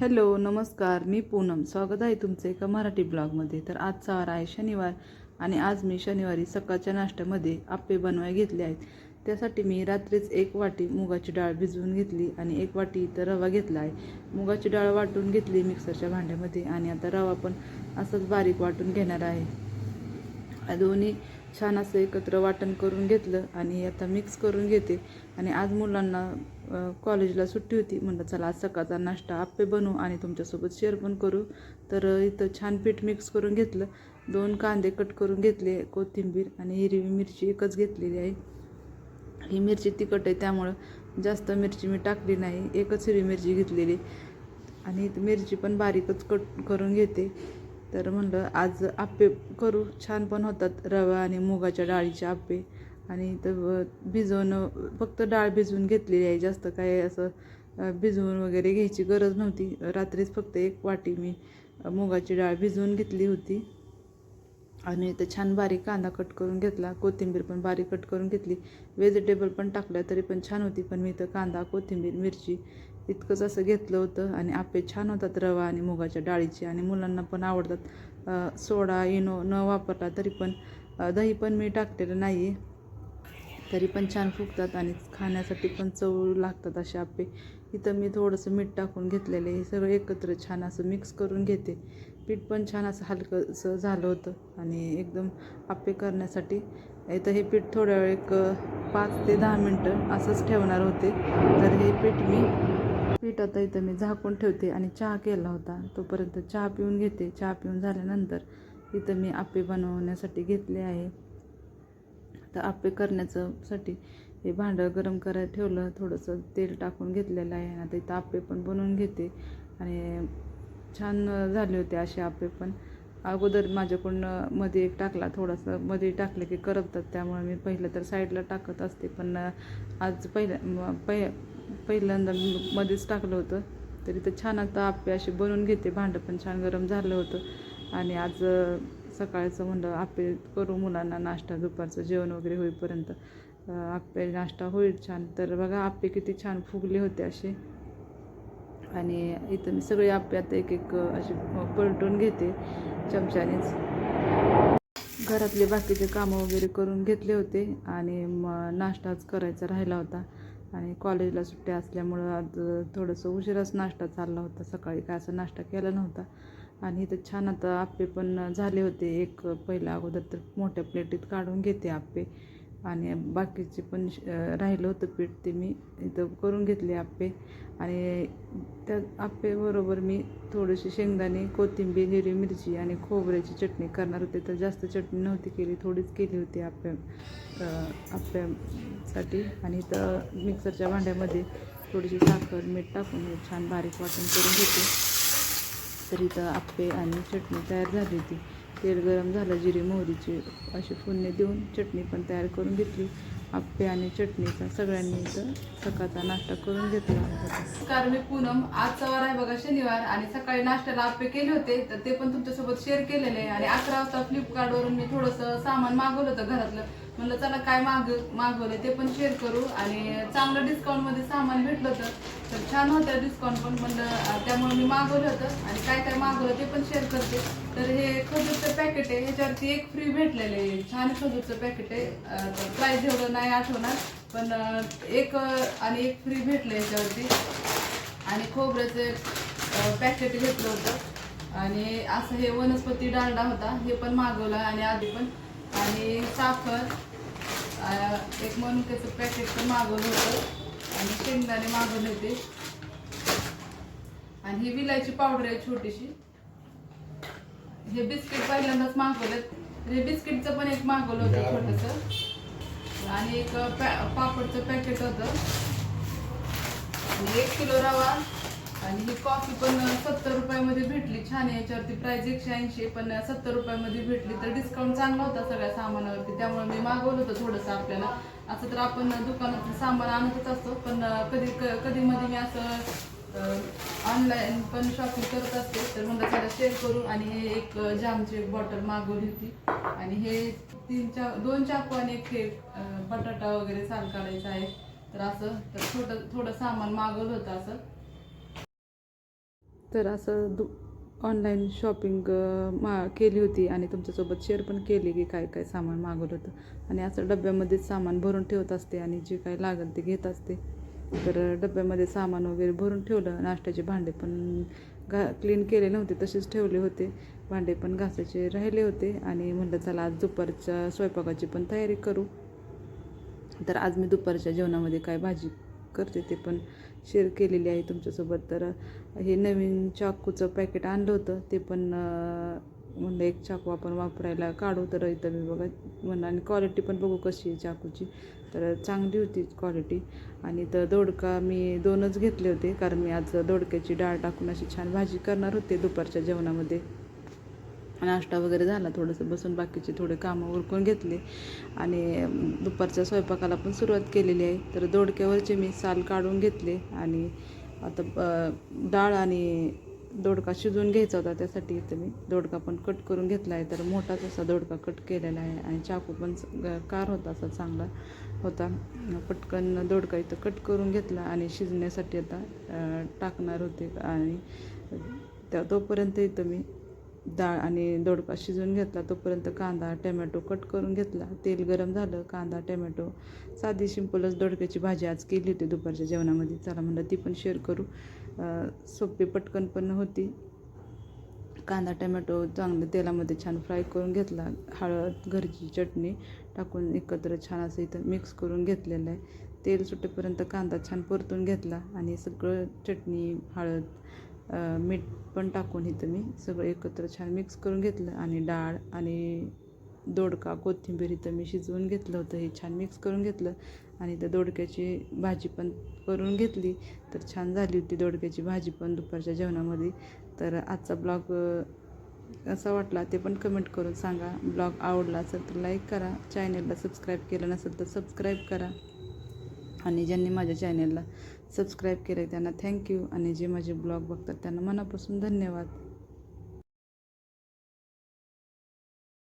Hello नमस्कार. मी पूनम. स्वागत आहे तुमचं एका मराठी ब्लॉगमध्ये. तर आजचा वार आहे शनिवार आणि आज मी शनिवारी सकाळच्या नाश्त्यामध्ये आप्पे बनवाय घेतले आहेत. त्यासाठी मी रात्रीच एक वाटी मुगाची डाळ भिजवून घेतली आणि एक वाटी इथं रवा घेतला आहे. मुगाची डाळ वाटून घेतली मिक्सरच्या भांड्यामध्ये आणि आता रवा पण असंच बारीक वाटून घेणार आहे. दोन्ही छान असं एकत्र वाटण करून घेतलं आणि आता मिक्स करून घेते. आणि आज मुलांना कॉलेजला सुट्टी होती. म्हणलं चला आज सकाळचा नाश्ता आप्पे बनवू आणि तुमच्यासोबत शेअर पण करू. तर इथं छान पीठ मिक्स करून घेतलं. दोन कांदे कट करून घेतले कोथिंबीर आणि हिरवी मिरची एकच घेतलेली आहे. ही मिरची तिखट आहे त्यामुळं जास्त मिरची मी टाकली नाही. एकच हिरवी मिरची घेतलेली. आणि इथं मिरची पण बारीकच कट करून घेते. तर म्हणलं आज आप्पे करू. छान पण होतात रवा आणि मुगाच्या डाळीचे आप्पे. आणि इथं भिजवणं फक्त डाळ भिजवून घेतलेली आहे. जास्त काय असं भिजवून वगैरे घ्यायची गरज नव्हती. रात्रीच फक्त एक वाटी मी मुगाची डाळ भिजवून घेतली होती. आणि इथं छान बारीक कांदा कट करून घेतला. कोथिंबीर पण बारीक कट करून घेतली. व्हेजिटेबल पण टाकल्या तरी पण छान होती. पण मी इथं कांदा कोथिंबीर मिरची इतकंच असं घेतलं होतं. आणि आप्पे छान होतात रवा आणि मुगाच्या डाळीची. आणि मुलांना पण आवडतात. सोडा इनो न वापरला तरी पण दही पण मी टाकलेलं नाही आहे तरी पण छान फुगतात आणि खाण्यासाठी पण चव लागतात असे आप्पे. इथं मी थोडंसं मीठ टाकून घेतलेलं हे सगळं एकत्र छान असं मिक्स करून घेते. पीठ पण छान असं हलकंसं झालं होतं आणि एकदम आप्पे करण्यासाठी. इथं हे पीठ थोड्या वेळ एक पाच ते दहा मिनटं असंच ठेवणार होते. तर हे पीठ मी पीठ आता इथं मी झाकून ठेवते आणि चहा केला होता. तोपर्यंत चहा पिऊन घेते. चहा पिऊन झाल्यानंतर इथं मी आप्पे बनवण्यासाठी घेतले आहे. तर आप्पे करण्याचं साठी हे भांडं गरम करायला ठेवलं थोडंसं तेल टाकून घेतलेलं आहे आता इथं आप्पे पण बनवून घेते. आणि छान झाले होते असे आप्पे पण. अगोदर माझ्याकडून मध्ये एक टाकला थोडासा मध्ये टाकले की करपतात त्यामुळे मी पहिलं तर साईडला टाकत असते. पण आज पहिल्या म- पहि पहिल्यांदा मध्येच टाकलं होतं. तरी तर छान आता आप्पे असे बनवून घेते. भांडं पण छान गरम झालं होतं. आणि आज सकाळचं म्हणलं आप्पे करू मुलांना नाश्ता दुपारचं जेवण वगैरे होईपर्यंत. आपेल आप्पे नाश्ता होईल छान. तर बघा आप्पे किती छान फुगले होते असे. आणि इथं मी सगळे आपे आता एक एक असे पलटून घेते चमच्यानेच. घरातले बाकीचे कामं वगैरे करून घेतले होते आणि मग नाश्ताच करायचा राहिला होता. आणि कॉलेजला सुट्ट्या असल्यामुळं आज थोडंसं उशिराच नाश्ता चालला होता. सकाळी काय असं नाश्ता केला नव्हता. आणि इथं छान आता आप्पे पण झाले होते. एक पहिला अगोदर तर मोठ्या प्लेटीत काढून घेते आप्पे. आणि बाकीचे पण श- राहिलं होतं पीठ ते मी इथं करून घेतले आप्पे. आणि त्या आप्पेबरोबर मी थोडीशी शेंगदाणे कोथिंबीर हिरवी मिरची आणि खोबऱ्याची चटणी करणार होते. तर जास्त चटणी नव्हती केली थोडीच केली होती आप्या आप्यासाठी आणि इथं मिक्सरच्या भांड्यामध्ये थोडीशी साखर मीठ टाकून छान बारीक वाटण करून घेते. तर इथं आप्पे आणि चटणी तयार झाली होती. तेल गरम झालं जिरे मोहरीची अशी फोडणी देऊन चटणी पण तयार करून घेतली. आप्पे आणि चटणीचा सगळ्यांनी इथं सकाळचा नाश्ता करून घेतला. कारण मी पूनम आज सवार आहे बघा शनिवार आणि सकाळी नाश्त्याला आप्पे केले होते तर ते पण तुमच्यासोबत शेअर केलेले आणि अकरा वाजता फ्लिपकार्टवरून मी थोडंसं सामान मागवलं होतं घरातलं. म्हणलं चला काय माग मागवलं ते पण शेअर करू. आणि चांगलं डिस्काउंटमध्ये सामान भेटलं होतं. तर छान होतं डिस्काउंट पण म्हणलं त्यामुळे मी मागवलं होतं आणि काय काय मागवलं ते पण शेअर करते. तर हे खजूरचं पॅकेट आहे ह्याच्यावरती एक फ्री भेटलेलं आहे. छान खजूरचं पॅकेट आहे. प्राईस एवढं नाही आठवणार पण एक आणि एक फ्री भेटलं याच्यावरती आणि खोबऱ्याचं पॅकेट घेतलं होतं. आणि असं हे वनस्पती डालडा होता हे पण मागवलं आणि आधी पण. आणि साखर एक मनुक्याचं पॅकेट पण मागवलं होतं आणि शेंगदाणे मागवले होते. आणि ही विलायची पावडर आहे छोटीशी. हे बिस्किट पहिल्यांदाच मागवलेत तर हे बिस्किटचं पण एक मागवलं होतं छोटंसं. आणि एक पॅ पापडचं पॅकेट होतं. एक किलो रवा. आणि ही कॉफी पण सत्तर रुपयामध्ये भेटली. छान याच्यावरती प्राइस एकशे ऐंशी पण सत्तर रुपयामध्ये भेटली तर डिस्काउंट चांगला होता सगळ्या सामानावरती. त्यामुळे मी मागवलं होतं थोडंसं आपल्याला. असं तर आपण दुकानातलं सामान आणतच असतो पण कधी कधी मध्ये मी असं ऑनलाईन पण शॉपिंग करत असते. तर म्हणलं त्याला शेअर करू आणि हे एक जामची एक बॉटल मागवली होती. आणि हे तीन चा दोन चाकू आणि एक हे बटाटा वगैरे साल काढायचा आहे. तर असं तर छोटं थोडं सामान मागवलं होतं असं. तर असं दु ऑनलाईन शॉपिंग मा केली होती आणि तुमच्यासोबत शेअर पण केली की काय काय सामान मागवलं होतं. आणि असं डब्यामध्येच सामान भरून ठेवत असते आणि जे काय लागेल ते घेत असते. तर डब्यामध्ये सामान वगैरे भरून ठेवलं. नाश्त्याचे भांडे पण घा क्लीन केले नव्हते तसेच ठेवले होते. भांडे पण घासायचे राहिले होते आणि म्हटलं चला आज दुपारच्या स्वयंपाकाची पण तयारी करू. तर आज मी दुपारच्या जेवणामध्ये काय भाजी करते ते पण शेअर केलेली आहे तुमच्यासोबत. तर हे नवीन चाकूचं पॅकेट आणलं होतं ते पण म्हणलं एक चाकू आपण वापरायला काढू. तर इथं मी बघा म्हणलं आणि क्वालिटी पण बघू कशी आहे चाकूची. तर चांगली होती क्वालिटी आणि तर दोडका मी दोनच घेतले होते कारण मी आज दोडक्याची डाळ टाकून अशी छान भाजी करणार होते दुपारच्या जेवणामध्ये. नाश्ता वगैरे झाला थोडंसं. बसून बाकीचे थोडे कामं उरकून घेतले. आणि दुपारच्या स्वयंपाकाला पण सुरुवात केलेली आहे. तर दोडक्यावरचे मी साल काढून घेतले आणि आता डाळ आणि दोडका शिजवून घ्यायचा होता. त्यासाठी इथं मी दोडका पण कट करून घेतला आहे. तर मोठाच असा दोडका कट केलेला आहे आणि चाकू पण कार होता असा चांगला होता. पटकन दोडका इथं कट करून घेतला आणि शिजण्यासाठी आता टाकणार होते. आणि त्या तोपर्यंत इथं मी डाळ आणि दोडका शिजवून घेतला. तोपर्यंत कांदा टमॅटो कट करून घेतला. तेल गरम झालं. कांदा टमॅटो साधी सिंपलच दोडक्याची भाजी आज केली होती दुपारच्या जेवणामध्ये. चला म्हणलं ती पण शेअर करू. सोपी पटकन पण होती. कांदा टमॅटो चांगलं तेलामध्ये छान फ्राय करून घेतला. हळद घरची चटणी टाकून एकत्र छान असं इथं मिक्स करून घेतलेलं आहे. तेल सुटेपर्यंत कांदा छान परतून घेतला आणि सगळं चटणी हळद मीठ पण टाकून इथं मी सगळं एकत्र छान मिक्स करून घेतलं आणि डाळ आणि दोडका कोथिंबीर इथं मी शिजवून घेतलं होतं. हे छान मिक्स करून घेतलं आणि त्या दोडक्याची भाजी पण करून घेतली. तर छान झाली होती दोडक्याची भाजी पण दुपारच्या जेवणामध्ये. तर आजचा ब्लॉग असा वाटला ते पण कमेंट करून सांगा. ब्लॉग आवडला असेल तर लाईक करा. चॅनलला सबस्क्राईब केलं नसेल तर सबस्क्राईब करा. आणि ज्यांनी माझ्या चॅनलला सबस्क्राईब केलं आहे त्यांना थँक्यू आणि जे माझे ब्लॉग बघतात त्यांना मनापासून धन्यवाद.